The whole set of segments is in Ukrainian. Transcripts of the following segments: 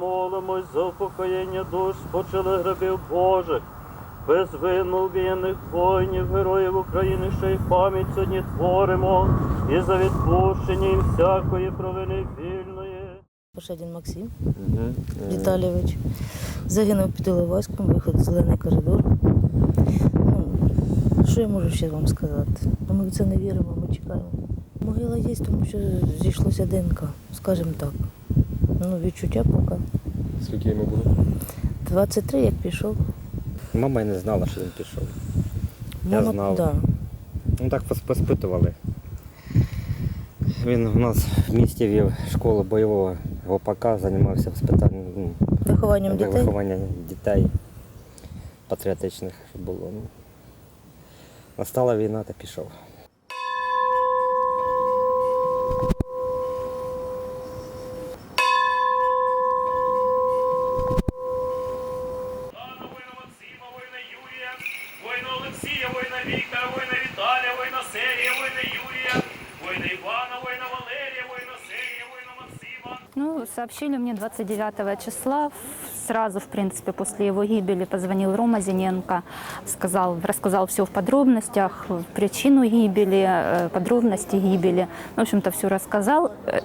молимось за упокоєння душ спочили грабів Божих, безвинно убієних воїнів, героїв України, що їх пам'ять сьогодні творимо, і за відпущення їм всякої провини вільної. Пошедін Максим Віталійович. Загинув під Іловайськом, виход в зелений коридор. Ну, що я можу ще вам сказати? Ну, Ми в це не віримо, ми чекаємо. Могила є, тому що зійшлося ДНК, скажімо так. Ну, відчуття поки. Скільки йому було? 23, як пішов. Мама й не знала, що він пішов. Я знав. Да. Ну так пос- поспитували. Він у нас в місті вів школу бойового ГОПАК, займався воспитанням ну, Вихованням дітей. виховання дітей патріотичних щоб було. Ну, настала війна та пішов. Ну, сообщили мне 29 числа, сразу, в принципе, после его гибели позвонил Рома Зиненко, сказал, рассказал все в подробностях, причину гибели, э, подробности гибели. В общем-то, все рассказал. Э,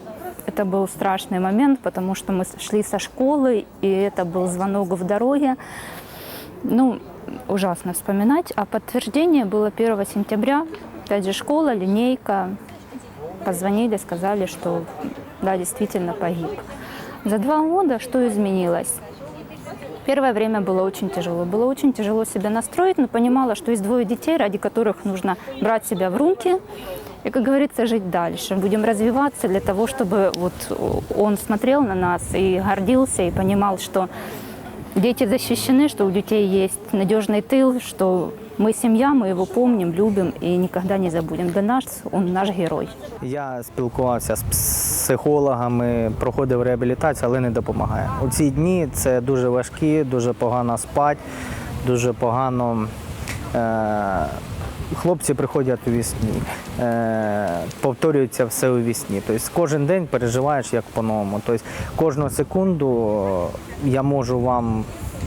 Это был страшный момент, потому что мы шли со школы, и это был звонок в дороге. Ну, ужасно вспоминать. А подтверждение было 1 сентября. Опять же, школа, линейка. Позвонили, сказали, что да, действительно погиб. За два года что изменилось? Первое время было очень тяжело. Было очень тяжело себя настроить, но понимала, что есть двое детей, ради которых нужно брать себя в руки и, как говорится, жить дальше. Будем развиваться для того, чтобы вот он смотрел на нас и гордился, и понимал, что дети защищены, что у детей есть надежный тыл, что мы семья, мы его помним, любим и никогда не забудем. Для нас он наш герой. Я спілкувався з психологами, проходив реабілітацію, але не допомагає. У ці дні це дуже важкі, дуже погано спать, дуже погано. Е- Хлопці приходять у вісні, е, повторюється все у вісні. Тобто кожен день переживаєш як по-новому. Тобто кожну секунду я можу вам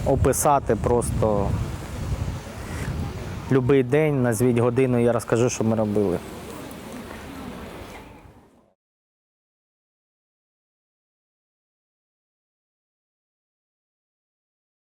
описати просто будь-який день, назвіть годину, я розкажу, що ми робили.